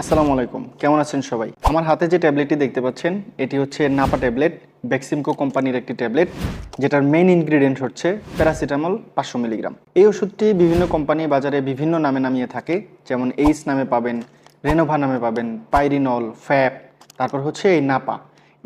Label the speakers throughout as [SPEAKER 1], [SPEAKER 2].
[SPEAKER 1] আসসালামু আলাইকুম। কেমন আছেন সবাই? আমার হাতে যে ট্যাবলেটটি দেখতে পাচ্ছেন, এটি হচ্ছে নাপা ট্যাবলেট ব্যাক্সিমকো কোম্পানির একটি ট্যাবলেট, যেটার মেইন ইনগ্রিডিয়েন্ট হচ্ছে প্যারাসিটামল পাঁচশো মিলিগ্রাম। এই ওষুধটি বিভিন্ন কোম্পানি বাজারে বিভিন্ন নামে নামিয়ে থাকে, যেমন এইস নামে পাবেন, রেনোভা নামে পাবেন, পাইরিনল, ফ্যাপ, তারপর হচ্ছে এই নাপা।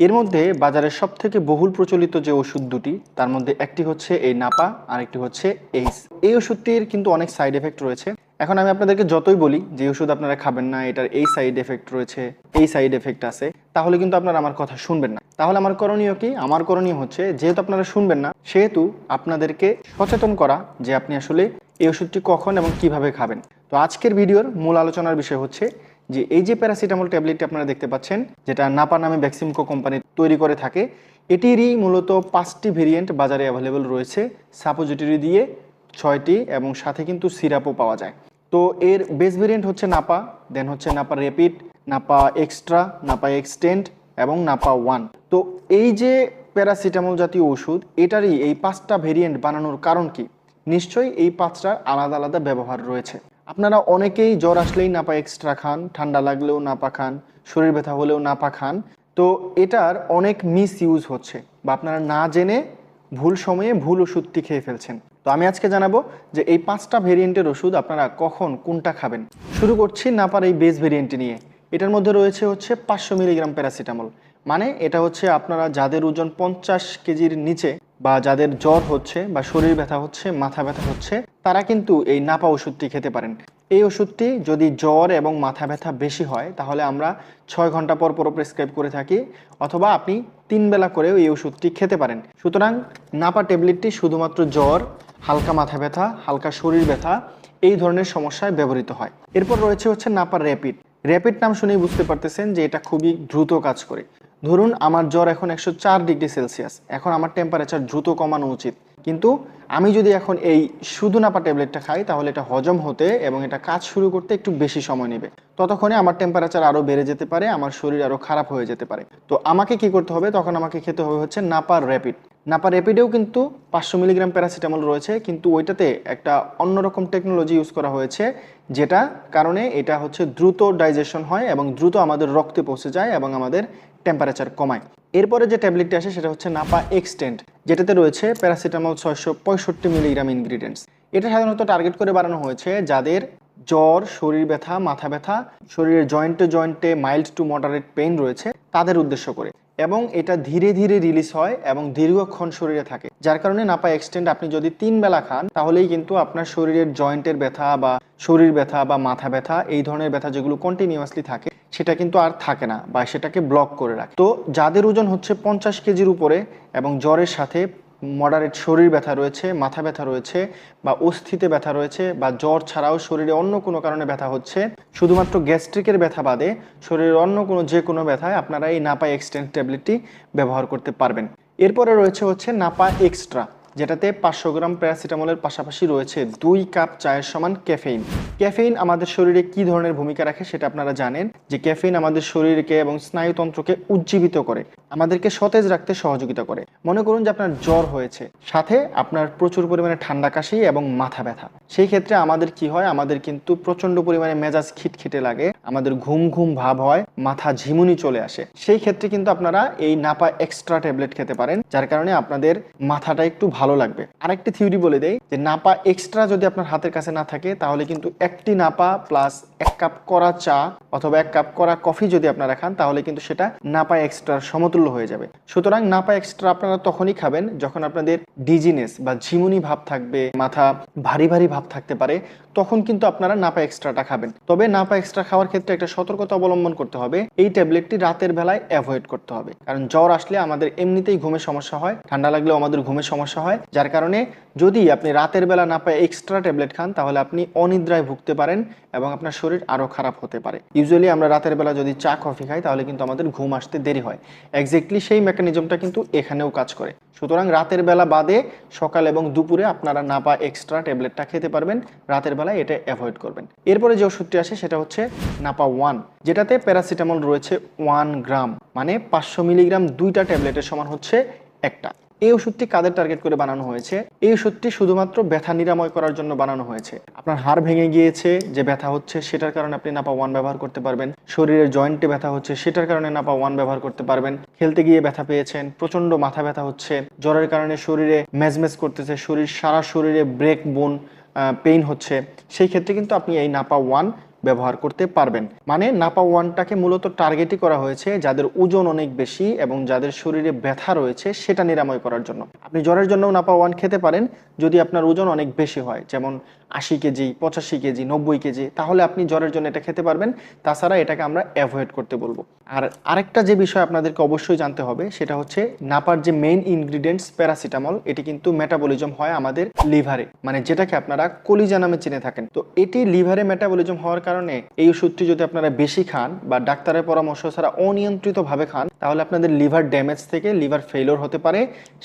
[SPEAKER 1] এর মধ্যে বাজারের সব থেকে বহুল প্রচলিত যে ওষুধ দুটি, তার মধ্যে একটি হচ্ছে এই নাপা আর একটি হচ্ছে এইস এই ওষুধটির কিন্তু অনেক সাইড এফেক্ট রয়েছে। এখন আমি আপনাদেরকে যতই বলি যে ওষুধ আপনারা খাবেন না, এটার এই সাইড এফেক্ট রয়েছে, এই সাইড এফেক্ট আছে, তাহলে কিন্তু আপনারা আমার কথা শুনবেন না। তাহলে আমার করণীয় কি? আমার করণীয় হচ্ছে, যেহেতু আপনারা শুনবেন না, সেহেতু আপনাদেরকে সচেতন করা যে আপনি আসলে এই ওষুধটি কখন এবং কীভাবে খাবেন। তো আজকের ভিডিওর মূল আলোচনার বিষয় হচ্ছে যে এই যে প্যারাসিটামল ট্যাবলেটটি আপনারা দেখতে পাচ্ছেন, যেটা নাপা নামে ভ্যাক্সিমকো কোম্পানি তৈরি করে থাকে, এটিরই মূলত পাঁচটি ভেরিয়েন্ট বাজারে অ্যাভেলেবল রয়েছে। সাপোজিটরি দিয়ে ছয়টি এবং সাথে কিন্তু সিরাপও পাওয়া যায়। তো এর বেস ভেরিয়েন্ট হচ্ছে নাপা দেন হচ্ছে Napa rapid Napa extra Napa extend এবং নাপা ওয়ান তো এই যে প্যারাসিটামল জাতীয় ওষুধ, এটারই এই পাঁচটা ভেরিয়েন্ট বানানোর কারণ কি? নিশ্চয়ই এই পাঁচটার আলাদা আলাদা ব্যবহার রয়েছে। আপনারা অনেকেই জ্বর আসলেই নাপা এক্সট্রা খান, ঠান্ডা লাগলেও নাপা খান, শরীর ব্যথা হলেও নাপা খান। তো এটার অনেক মিস ইউজ হচ্ছে বা আপনারা না জেনে ভুল সময়ে ভুল ওষুধটি খেয়ে ফেলছেন। তো আমি আজকে জানাব যে এই পাঁচটা ভেরিয়েন্টের ওষুধ আপনারা কখন, কোনটা খাবেন। শুরু করছি নাপার এই বেস ভেরিয়েন্টটি নিয়ে। এটার মধ্যে রয়েছে হচ্ছে পাঁচশো মিলিগ্রাম প্যারাসিটামল মানে এটা হচ্ছে আপনারা যাদের ওজন পঞ্চাশ কেজির নিচে বা যাদের জ্বর হচ্ছে বা শরীর ব্যথা হচ্ছে, মাথা ব্যথা হচ্ছে, তারা কিন্তু এই নাপা ওষুধটি খেতে পারেন। এই ওষুধটি যদি জ্বর এবং মাথা ব্যথা বেশি হয়, তাহলে আমরা ছয় ঘণ্টা পর পর প্রেসক্রাইব করে থাকি, অথবা আপনি তিন বেলা করেও এই ওষুধটি খেতে পারেন। সুতরাং নাপা ট্যাবলেটটি শুধুমাত্র জ্বর হালকা মাথা ব্যথা, হালকা শরীর ব্যথা, এই ধরনের সমস্যায় ব্যবহৃত হয়। এরপর রয়েছে হচ্ছে নাপার র্যাপিড। র্যাপিড নাম শুনেই বুঝতে পারতেছেন যে এটা খুবই দ্রুত কাজ করে। ধরুন, আমার জ্বর এখন একশো চার ডিগ্রি সেলসিয়াস। এখন আমার টেম্পারেচার দ্রুত কমানো উচিত। কিন্তু আমি যদি এখন এই শুধু নাপা ট্যাবলেটটা খাই, তাহলে এটা হজম হতে এবং এটা কাজ শুরু করতে একটু বেশি সময় নেবে। ততক্ষণে আমার টেম্পারেচার আরও বেড়ে যেতে পারে, আমার শরীর আরও খারাপ হয়ে যেতে পারে। তো আমাকে কি করতে হবে? তখন আমাকে খেতে হবে হচ্ছে নাপা র্যাপিড। নাপা র্যাপিডেও কিন্তু পাঁচশো মিলিগ্রাম প্যারাসিটামল রয়েছে, কিন্তু ওইটাতে একটা অন্যরকম টেকনোলজি ইউজ করা হয়েছে, যেটা কারণে এটা হচ্ছে দ্রুত ডাইজেশন হয় এবং দ্রুত আমাদের রক্তে পৌঁছে যায় এবং আমাদের টেম্পারেচার কমায়। এরপরে যে ট্যাবলেটটি আসে, সেটা হচ্ছে নাপা এক্সটেন্ট যেটাতে রয়েছে প্যারাসিটামল ছয়শো পঁয়ষট্টি মিলিগ্রাম ইনগ্রিডিয়েন্টস এটা সাধারণত টার্গেট করে বানানো হয়েছে যাদের জ্বর, শরীর ব্যথা, মাথা ব্যথা, শরীরের জয়েন্টে জয়েন্টে মাইল্ড টু মডারেট পেইন রয়েছে তাদের উদ্দেশ্য করে। এবং এটা ধীরে ধীরে রিলিজ হয় এবং দীর্ঘক্ষণ শরীরে থাকে। যার কারণে নাপা এক্সটেন্ড আপনি যদি তিন বেলা খান, তাহলেই কিন্তু আপনার শরীরের জয়েন্টের ব্যথা বা শরীর ব্যথা বা মাথা ব্যথা, এই ধরনের ব্যথা যেগুলো কন্টিনিউয়াসলি থাকে সেটা কিন্তু আর থাকে না বা সেটাকে ব্লক করে রাখে। তো যাদের ওজন হচ্ছে পঞ্চাশ কেজির উপরে এবং জ্বরের সাথে মডারেট শরীর ব্যথা রয়েছে, মাথা ব্যথা রয়েছে বা অস্থিতে ব্যথা রয়েছে বা জ্বর ছাড়াও শরীরে অন্য কোনো কারণে ব্যথা হচ্ছে, শুধুমাত্র গ্যাস্ট্রিকের ব্যথা বাদে শরীরের অন্য কোনো যে কোনো ব্যথায় আপনারা এই নাপা এক্সটেন্স ট্যাবলেটটি ব্যবহার করতে পারবেন। এরপরে রয়েছে হচ্ছে নাপা এক্সট্রা যেটাতে পাঁচশো গ্রাম প্যারাসিটামলের পাশাপাশি রয়েছে দুই কাপ চায়ের সমান ক্যাফেইন। ক্যাফেইন আমাদের শরীরে কি ধরনের ভূমিকা রাখে সেটা আপনারা জানেন যে ক্যাফেইন আমাদের শরীরকে এবং স্নায়ুতন্ত্রকে উজ্জীবিত করে, আমাদেরকে সতেজ রাখতে সহযোগিতা করে। মনে করুন যে আপনার জ্বর হয়েছে, সাথে আপনার প্রচুর পরিমাণে ঠান্ডা কাশি এবং মাথা ব্যথা। সেই ক্ষেত্রে আমাদের কি হয়, আমাদের কিন্তু প্রচণ্ড পরিমাণে মেজাজ খিটখিটে লাগে, আমাদের ঘুম ঘুম ভাব হয়, মাথা ঝিমুনি চলে আসে। সেই ক্ষেত্রে কিন্তু আপনারা এই নাপা এক্সট্রা ট্যাবলেট খেতে পারেন, যার কারণে আপনাদের মাথাটা একটু ভালো লাগবে। আরেকটি থিওরি বলে দেয় যে নাপা এক্সট্রা যদি আপনার হাতের কাছে না থাকে, তাহলে কিন্তু একটি নাপা প্লাস এক কাপ করা চা অথবা এক কাপ করা কফি যদি আপনারা খান, তাহলে কিন্তু সেটা নাপা এক্সট্রার সমতুল্য হয়ে যাবে। সুতরাং নাপা এক্সট্রা আপনারা তখনই খাবেন যখন আপনাদের ডিজিনেস বা ঝিমুনি ভাব থাকবে, মাথা ভারী ভারী ভাব থাকতে পারে, তখন কিন্তু আপনারা নাপা এক্সট্রাটা খাবেন। তবে নাপা এক্সট্রা খাওয়ার ক্ষেত্রে একটা সতর্কতা অবলম্বন করতে হবে, এই ট্যাবলেটটি রাতের বেলায় অ্যাভয়েড করতে হবে। কারণ জ্বর আসলে আমাদের এমনিতেই ঘুমের সমস্যা হয়, ঠান্ডা লাগলেও আমাদের ঘুমের সমস্যা হয় যার কারণে যদি আপনি রাতের বেলা না পায় এক্সট্রা ট্যাবলেট খান, তাহলে আপনি অনিদ্রায় ভুগতে পারেন এবং আপনার শরীর আরও খারাপ হতে পারে। ইউজুয়ালি আমরা রাতের বেলা যদি চা কফি খাই, তাহলে কিন্তু আমাদের ঘুম আসতে দেরি হয়। এক্স্যাক্টলি সেই মেকানিজমটা কিন্তু এখানেও কাজ করে। সুতরাং রাতের বেলা বাদে সকাল এবং দুপুরে আপনারা না নাপা এক্সট্রা ট্যাবলেটটা খেতে পারবেন, রাতের বেলায় এটা অ্যাভয়েড করবেন। এরপরে যে ওষুধটি আসে, সেটা হচ্ছে নাপা ওয়ান যেটাতে প্যারাসিটামল রয়েছে ওয়ান গ্রাম মানে পাঁচশো মিলিগ্রাম দুইটা ট্যাবলেটের সমান হচ্ছে একটা। এই ওষুধটি কাদের টার্গেট করে বানানো হয়েছে? এই ওষুধটি শুধুমাত্র ব্যথা নিরাময় করার জন্য বানানো হয়েছে। আপনার হাড় ভেঙে গিয়েছে, যে ব্যথা হচ্ছে সেটার কারণে আপনি নাপা ওয়ান ব্যবহার করতে পারবেন। শরীরের জয়েন্টে ব্যথা হচ্ছে সেটার কারণে নাপা ওয়ান ব্যবহার করতে পারবেন। খেলতে গিয়ে ব্যথা পেয়েছেন প্রচণ্ড মাথা ব্যথা হচ্ছে, জ্বরের কারণে শরীরে ম্যাজমেজ করতেছে, শরীর সারা শরীরে ব্রেক বোন পেইন হচ্ছে। সেই ক্ষেত্রে কিন্তু আপনি এই নাপা ওয়ান ব্যবহার করতে পারবেন। মানে নাপা ওয়ানটাকে মূলত টার্গেটই করা হয়েছে যাদের ওজন অনেক বেশি এবং যাদের শরীরে ব্যথা রয়েছে সেটা নিরাময় করার জন্য। আপনি জ্বরের জন্য নাপা ওয়ান খেতে পারেন যদি আপনার ওজন অনেক বেশি হয়, যেমন আশি কেজি, পঁচাশি কেজি, নব্বই কেজি, তাহলে আপনি জ্বরের জন্য এটা খেতে পারবেন। তাছাড়া এটাকে আমরা অ্যাভয়েড করতে বলব। আর আরেকটা যে বিষয় আপনাদেরকে অবশ্যই জানতে হবে, সেটা হচ্ছে নাপার যে মেইন ইনগ্রিডিয়েন্টস প্যারাসিটামল এটি কিন্তু মেটাবলিজম হয় আমাদের লিভারে মানে যেটাকে আপনারা কলিজা নামে চিনে থাকেন। তো এটি লিভারে মেটাবলিজম হওয়ার কারণে এই ওষুধটি যদি আপনারা বেশি খান বা ডাক্তারের পরামর্শ ছাড়া অনিয়ন্ত্রিতভাবে খান, তাহলে আপনাদের লিভার ড্যামেজ থেকে লিভার ফেলোর হতে পারে,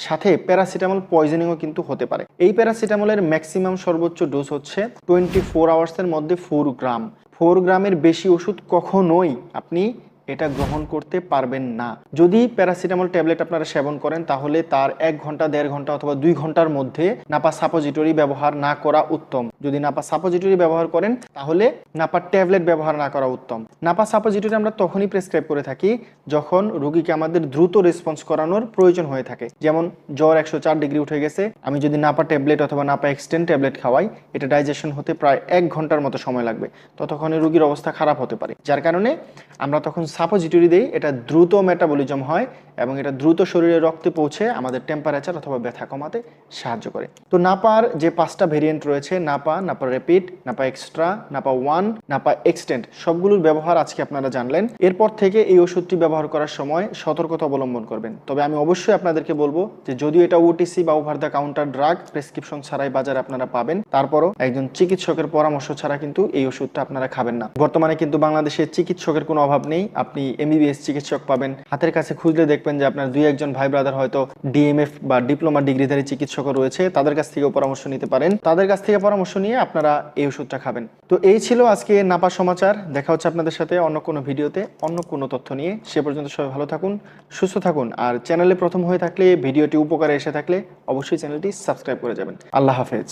[SPEAKER 1] সাথে প্যারাসিটামল পয়জনিংও কিন্তু হতে পারে। এই প্যারাসিটামলের ম্যাক্সিমাম সর্বোচ্চ ডোজ হচ্ছে টোয়েন্টি ফোর আওয়ার্সের মধ্যে ফোর গ্রাম। ফোর গ্রামের বেশি ওষুধ কখনোই আপনি এটা গ্রহণ করতে পারবেন না। যদি প্যারাসিটামল ট্যাবলেট আপনারা সেবন করেন, তাহলে তার এক ঘণ্টা, দেড় ঘণ্টা অথবা দুই ঘণ্টার মধ্যে নাপা সাপোজিটরি ব্যবহার না করা উত্তম। যদি নাপা সাপোজিটরি ব্যবহার করেন, তাহলে নাপা ট্যাবলেট ব্যবহার না করা উত্তম। নাপা সাপোজিটরি আমরা তখনই প্রেসক্রাইব করে থাকি, যখন রোগীকে আমাদের দ্রুত রেসপন্স করানোর প্রয়োজন হয়ে থাকে। যেমন, জ্বর একশো চার ডিগ্রি উঠে গেছে, আমি যদি নাপা ট্যাবলেট অথবা নাপা এক্সটেন্ড ট্যাবলেট খাওয়াই, এটা ডাইজেশন হতে প্রায় এক ঘণ্টার মতো সময় লাগবে। ততক্ষণে রোগীর অবস্থা খারাপ হতে পারে। যার কারণে আমরা তখন সাপোজিটরি দেই এটা দ্রুত মেটাবলিজম হয় এবং এটা দ্রুত শরীরে রক্তে পৌঁছে আমাদের টেম্পারেচার অথবা ব্যথা কমাতে সাহায্য করে। তো নাপার যে পাঁচটা ভেরিয়েন্ট রয়েছে, Napa Napa rapid Napa extra Napa one Napa extend সবগুলোর ব্যবহার আজকে আপনারা জানলেন। এরপর থেকে এই ওষুধটি ব্যবহার করার সময় সতর্কতা অবলম্বন করবেন। তবে আমি অবশ্যই আপনাদেরকে বলব যে যদিও এটা ওটিসি বা over the counter drug prescription ছাড়াই বাজারে আপনারা পাবেন, তারপরও একজন চিকিৎসকের পরামর্শ ছাড়া কিন্তু এই ওষুধটা আপনারা খাবেন না। বর্তমানে কিন্তু বাংলাদেশে চিকিৎসকের কোনো অভাব নেই। আপনি এমবিবিএস চিকিৎসক পাবেন, হাতের কাছে খুঁজলে দেখবেন যে আপনার দুই একজন ভাই ব্রাদার হয়তো ডিএমএফ বা ডিপ্লোমা ডিগ্রিধারী চিকিৎসকও রয়েছে, তাদের কাছ থেকেও পরামর্শ নিতে পারেন। তাদের কাছ থেকে পরামর্শ নিয়ে আপনারা এই ওষুধটা খাবেন। তো এই ছিল আজকে নাপা সমাচার। দেখা হচ্ছে আপনাদের সাথে অন্য কোনো ভিডিওতে, অন্য কোনো তথ্য নিয়ে। সে পর্যন্ত সবাই ভালো থাকুন, সুস্থ থাকুন। আর চ্যানেলে প্রথম হয়ে থাকলে, ভিডিওটি উপকারে এসে থাকলে অবশ্যই চ্যানেলটি সাবস্ক্রাইব করে যাবেন। আল্লাহ হাফেজ।